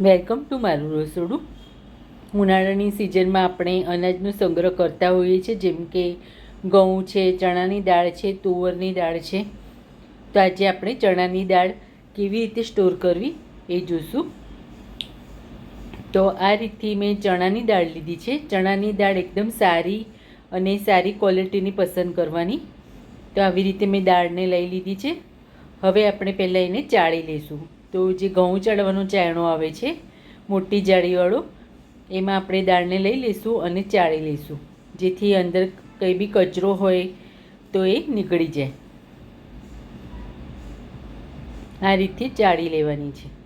Welcome to મારું રસોડું. ઉનાળાની સિઝનમાં આપણે અનાજનો સંગ્રહ કરતા હોઈએ છીએ, જેમ કે ઘઉં છે, ચણાની દાળ છે, તુવરની દાળ છે. તો આજે આપણે ચણાની દાળ કેવી રીતે સ્ટોર કરવી એ જોઈશું તો આ રીતથી મેં ચણાની દાળ લીધી છે. ચણાની દાળ એકદમ સારી અને સારી ક્વોલિટીની પસંદ કરવાની. તો આવી રીતે મેં દાળને લઈ લીધી છે. હવે આપણે પહેલાં એને ચાળી લઈશું. તો જે ઘઉં ચડવાનું ચાયણો આવે છે, મોટી જાળીવાળો, એમાં આપણે દાળને લઈ લઈશું અને ચાળી લઈશું. જેથી અંદર કંઈ બી કચરો હોય તો એ નીકળી જાય. આ રીતથી ચાળી લેવાની છે.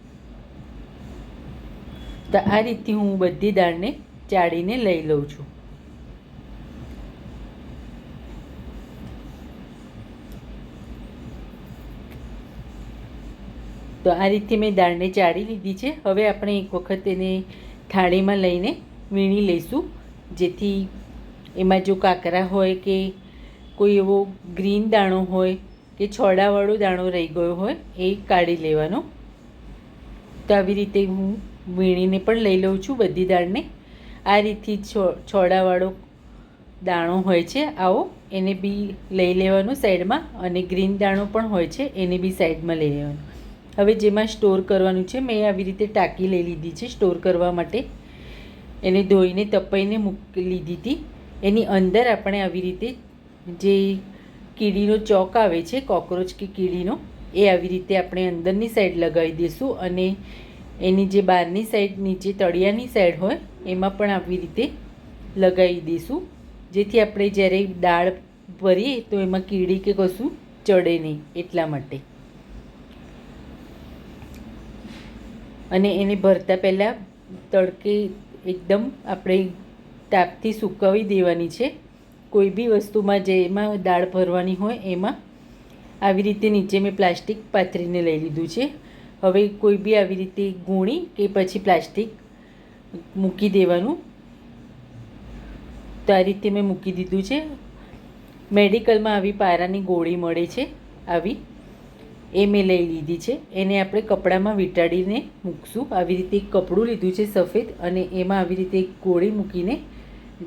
તો આ રીતથી હું બધી દાળને ચાળીને લઈ લઉં છું. તો આ રીતે મેં દાળને ચાળી લીધી છે. હવે આપણે એક વખત એને થાળીમાં લઈને વીણી લઈશું. જેથી એમાં જો કાકરા હોય કે કોઈ એવો ગ્રીન દાણો હોય કે છોડાવાળો દાણો રહી ગયો હોય, એ કાઢી લેવાનો. તો આવી રીતે હું વીણીને પણ લઈ લઉં છું બધી દાળને. આ રીતથી છોડાવાળો દાણો હોય છે, આવો. એને બી લઈ લેવાનો સાઈડમાં અને ગ્રીન દાણો પણ હોય છે, એને બી સાઈડમાં લઈ લેવાનો. હવે જેમાં સ્ટોર કરવાનું છે, મેં આવી રીતે ટાંકી લઈ લીધી છે સ્ટોર કરવા માટે. એને ધોઈને, તપાઈને મૂકી લીધી હતી. એની અંદર આપણે આવી રીતે જે કીડીનો ચોક આવે છે, કોકરોચ કે કીડીનો, એ આવી રીતે આપણે અંદરની સાઈડ લગાવી દઈશું અને એની જે બહારની સાઈડ, નીચે તળિયાની સાઈડ હોય, એમાં પણ આવી રીતે લગાવી દઈશું. જેથી આપણે જ્યારે દાળ ભરીએ, તો એમાં કીડી કે કશું ચડે નહીં એટલા માટે. અને એને ભરતા પહેલાં તડકે એકદમ આપણે તાપથી સુકવી દેવાની છે. કોઈ બી વસ્તુમાં જે એમાં દાળ ભરવાની હોય એમાં આવી રીતે નીચે મેં પ્લાસ્ટિક પાથરીને લઈ લીધું છે. હવે કોઈ બી આવી રીતે ગુણી કે પછી પ્લાસ્ટિક મૂકી દેવાનું. તો આ રીતે મેં મૂકી દીધું છે. મેડિકલમાં આવી પારાની ગોળી મળે છે. આવી એ મેં લઈ લીધી છે. એને આપણે કપડામાં વીંટાડીને મૂકશું. આવી રીતે એક કપડું લીધું છે સફેદ અને એમાં આવી રીતે એક ગોળી મૂકીને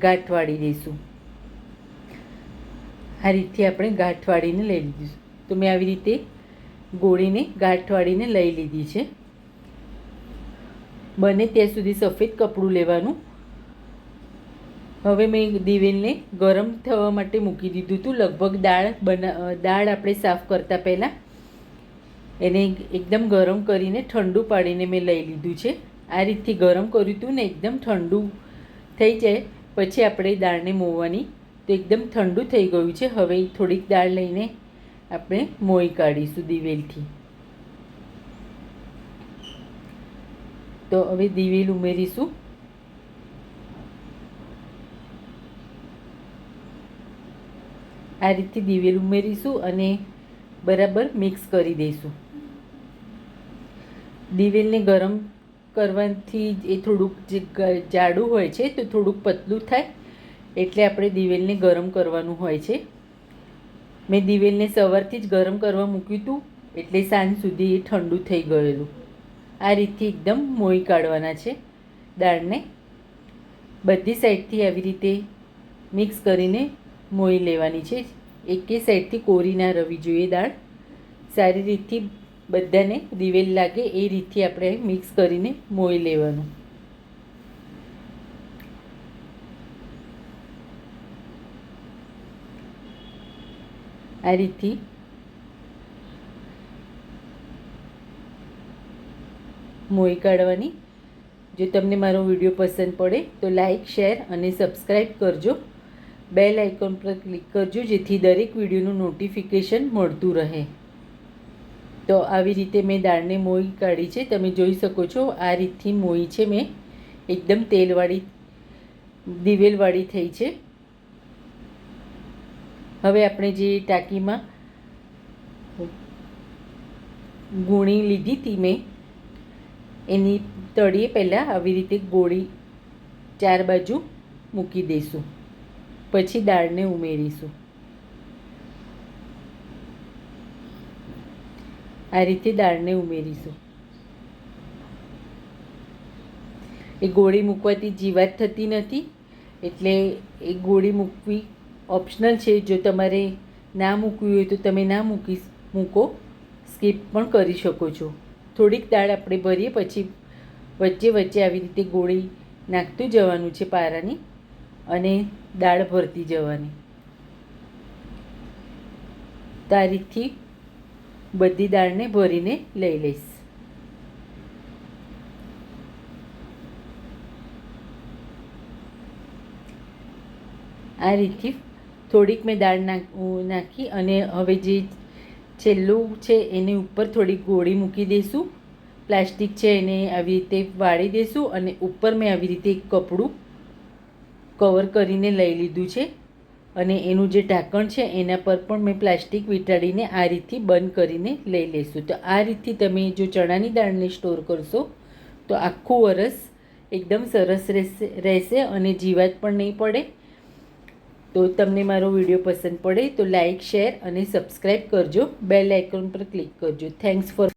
ગાંઠ વાળી દઈશું. આ રીતથી આપણે ગાંઠ વાળીને લઈ લીધીશું તો મેં આવી રીતે ગોળીને ગાંઠ વાળીને લઈ લીધી છે. બને ત્યાં સુધી સફેદ કપડું લેવાનું. હવે મેં દિવેલને ગરમ થવા માટે મૂકી દીધું હતું. લગભગ દાળ બના દાળ આપણે સાફ કરતાં પહેલાં એને એકદમ ગરમ કરીને ઠંડુ પાડીને મેં લઈ લીધું છે. આ રીતથી ગરમ કર્યું હતું ને એકદમ ઠંડુ થઈ જાય. પછી આપણે દાળને મોવાની તો એકદમ ઠંડુ થઈ ગયું છે. હવે થોડીક દાળ લઈને આપણે મોઈ કાઢીશું દિવેલથી. તો હવે દિવેલ ઉમેરીશું. આ રીતથી દિવેલ ઉમેરીશું અને બરાબર મિક્સ કરી દઈશું. દિવેલને ગરમ કરવાથી એ થોડુંક જે જાડું હોય છે તો થોડુંક પતલું થાય. એટલે આપણે દિવેલને ગરમ કરવાનું હોય છે. મેં દિવેલને સવારથી જ ગરમ કરવા મૂક્યું હતું, એટલે સાંજ સુધી એ ઠંડુ થઈ ગયેલું. આ રીતથી એકદમ મોઈ કાઢવાના છે દાળને. બધી સાઈડથી આવી રીતે મિક્સ કરીને મોઈ લેવાની છે. એકે સાઈડથી કોરી ના રવી જોઈએ દાળ. સારી રીતથી બધાને દિવેલ લાગે એ રીતથી આપણે મિક્સ કરીને મોઈ લેવાનું. આ રીતથી મોઈ કાઢવાની. જો તમને મારો વીડિયો પસંદ પડે તો લાઈક, શેર અને સબસ્ક્રાઈબ કરજો. બેલ આઇકોન પર ક્લિક કરજો જેથી દરેક વિડીયોનું નોટિફિકેશન મળતું રહે. તો આવી રીતે મેં દાળને મોઈ કાઢી છે. તમે જોઈ શકો છો, આ રીતથી મોઈ છે મેં. એકદમ તેલવાળી, દિવેલવાળી થઈ છે. હવે આપણે જે ટાંકીમાં ગુણી લીધી હતી મેં, એની તળીએ પહેલાં આવી રીતે ગોળી ચાર બાજુ મૂકી દઈશું પછી દાળને ઉમેરીશું. આ રીતે દાળને ઉમેરીશું. એ ગોળી મૂકવાથી જીવાત થતી નથી, એટલે એ ગોળી મૂકવી ઓપ્શનલ છે. જો તમારે ના મૂકવી હોય તો તમે ના મૂકી મૂકો સ્કીપ પણ કરી શકો છો. થોડીક દાળ આપણે ભરીએ પછી વચ્ચે વચ્ચે આવી રીતે ગોળી નાખતું જવાનું છે પારાની અને દાળ ભરતી જવાની. તો આ રીતથી બધી દાળને ભરીને લઈ લઈશ. આ રીતથી થોડીક મેં દાળ નાખ અને હવે જે છેલ્લું છે એની ઉપર થોડીક ગોળી મૂકી દઈશું પ્લાસ્ટિક છે એને આવી રીતે વાળી દઈશું અને ઉપર મેં આવી રીતે એક કપડું કવર કરીને લઈ લીધું છે. અને એનું જે ઢાંકણ છે, એના પર પણ મેં પ્લાસ્ટિક વીંટાળીને આ રીતથી બંધ કરીને લઈ લઈશું. તો આ રીતથી તમે જો ચણાની દાળને સ્ટોર કરશો, તો આખું વરસ એકદમ સરસ રહેશે રહેશે અને જીવાત પણ નહીં પડે. તો તમને મારો વીડિયો પસંદ પડે તો લાઇક શેર અને સબસ્ક્રાઈબ કરજો. બેલ આઇકન પર ક્લિક કરજો. Thanks for